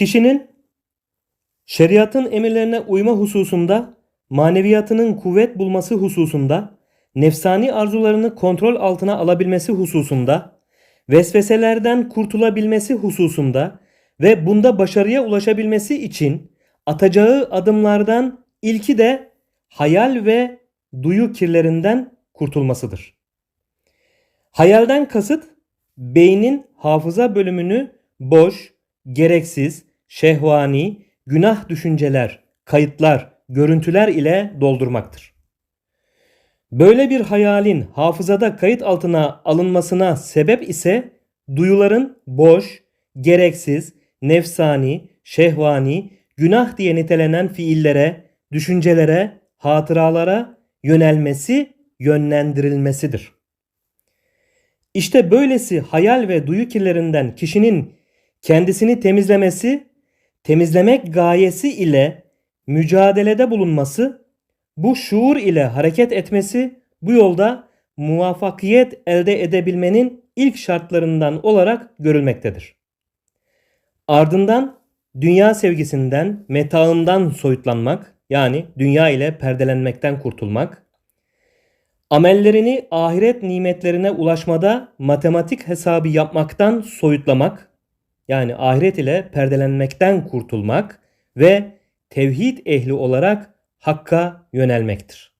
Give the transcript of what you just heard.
Kişinin şeriatın emirlerine uyma hususunda, maneviyatının kuvvet bulması hususunda, nefsani arzularını kontrol altına alabilmesi hususunda, vesveselerden kurtulabilmesi hususunda ve bunda başarıya ulaşabilmesi için atacağı adımlardan ilki de hayal ve duyu kirlerinden kurtulmasıdır. Hayalden kasıt beynin hafıza bölümünü boş, gereksiz, şehvani, günah düşünceler, kayıtlar, görüntüler ile doldurmaktır. Böyle bir hayalin hafızada kayıt altına alınmasına sebep ise duyuların boş, gereksiz, nefsani, şehvani, günah diye nitelenen fiillere, düşüncelere, hatıralara yönelmesi, yönlendirilmesidir. İşte böylesi hayal ve duyu kirlerinden kişinin kendisini temizlemesi, temizlemek gayesi ile mücadelede bulunması, bu şuur ile hareket etmesi bu yolda muvaffakiyet elde edebilmenin ilk şartlarından olarak görülmektedir. Ardından dünya sevgisinden, metaından soyutlanmak, yani dünya ile perdelenmekten kurtulmak, amellerini ahiret nimetlerine ulaşmada matematik hesabı yapmaktan soyutlamak, yani ahiret ile perdelenmekten kurtulmak ve tevhid ehli olarak Hakk'a yönelmektir.